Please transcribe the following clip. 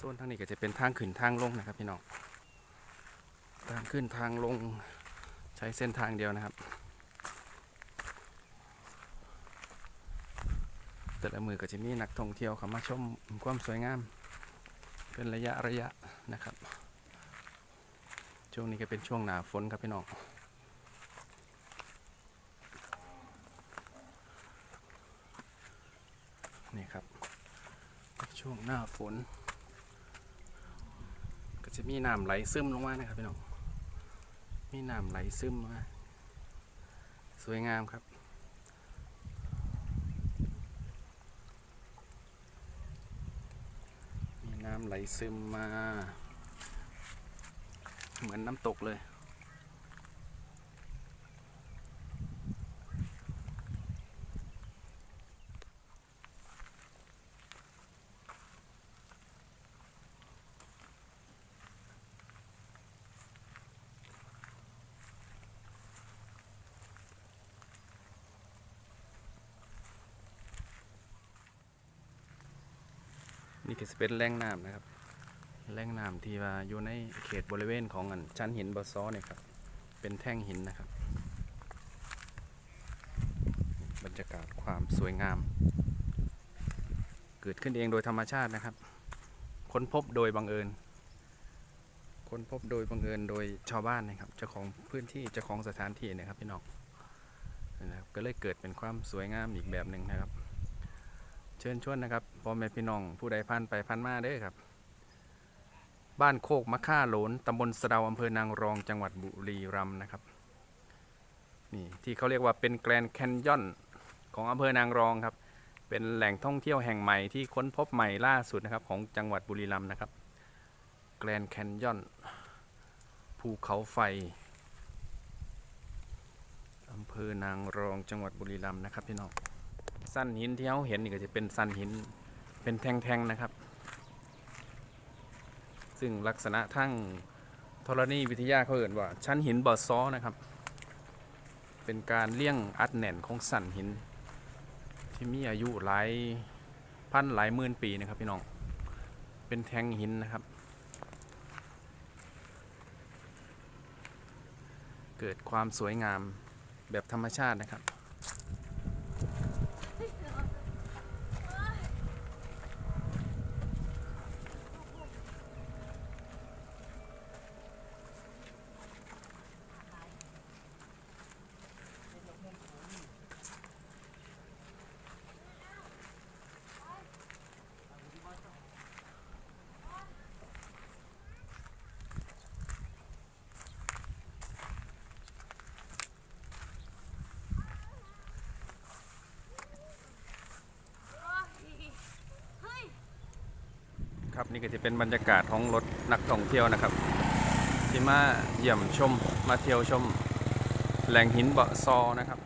โซนทางนี้ก็จะเป็นทางขึ้นทางลงนะครับพี่น้องทางขึ้นทางลงใช้เส้นทางเดียวนะครับ แต่ละมือก็จะมีนักท่องเที่ยวเข้ามาชมความสวยงาม เป็นระยะระยะนะครับ ช่วงนี้ก็เป็นช่วงหนาฝนครับพี่น้องนี่ครับ ช่วงหน้าฝน จะมีน้ำไหลซึมลงมานะครับพี่น้อง มีน้ำไหลซึมมา สวยงามครับ มีน้ำไหลซึมมา เหมือนน้ำตกเลย นี่ก็จะเป็นแหล่งน้ำนะครับแหล่งน้ำที่ว่าอยู่ในเขตบริเวณของอันชั้นหินบอซอเนี่ยครับ เป็นแท่งหินนะครับ บรรยากาศความสวยงาม เกิดขึ้นเองโดยธรรมชาตินะครับ ค้นพบโดยบังเอิญ ค้นพบโดยบังเอิญโดยชาวบ้านนะครับ เจ้าของพื้นที่เจ้าของสถานที่นะครับพี่น้องนะครับก็เลยเกิดเป็นความสวยงามอีกแบบหนึ่งนะครับ เชิญชวนนะครับพ่อแม่พี่น้องผู้ใดผ่านไปผ่านมาเด้อครับ บ้านโคกมะค่าโหลนตำบลสะดาอำเภอนางรองจังหวัดบุรีรัมย์นะครับนี่ที่เขาเรียกว่าเป็นแกรนด์แคนยอนของอำเภอนางรองครับ เป็นแหล่งท่องเที่ยวแห่งใหม่ที่ค้นพบใหม่ล่าสุดนะครับของจังหวัดบุรีรัมย์นะครับแกรนด์แคนยอนภูเขาไฟอำเภอนางรองจังหวัดบุรีรัมย์นะครับพี่น้อง สั้นหินที่เขาเห็นนี่ก็จะเป็นสั้นหินเป็นแท่งๆนะครับ ซึ่งลักษณะทั้งธรณีวิทยาเขาเอ่นว่า ชั้นหินบอซ้อนะครับ เป็นการเลี่ยงอัดแน่นของสันหิน ที่มีอายุหลายพันหลายหมื่นปีนะครับพี่น้องเป็นแท่งหินนะครับ เกิดความสวยงามแบบธรรมชาตินะครับ นี่ก็จะเป็นบรรยากาศของรถนักท่องเที่ยวนะครับ ที่มาเยี่ยมชมมาเที่ยวชม แหล่งหินเบาะซอนะครับ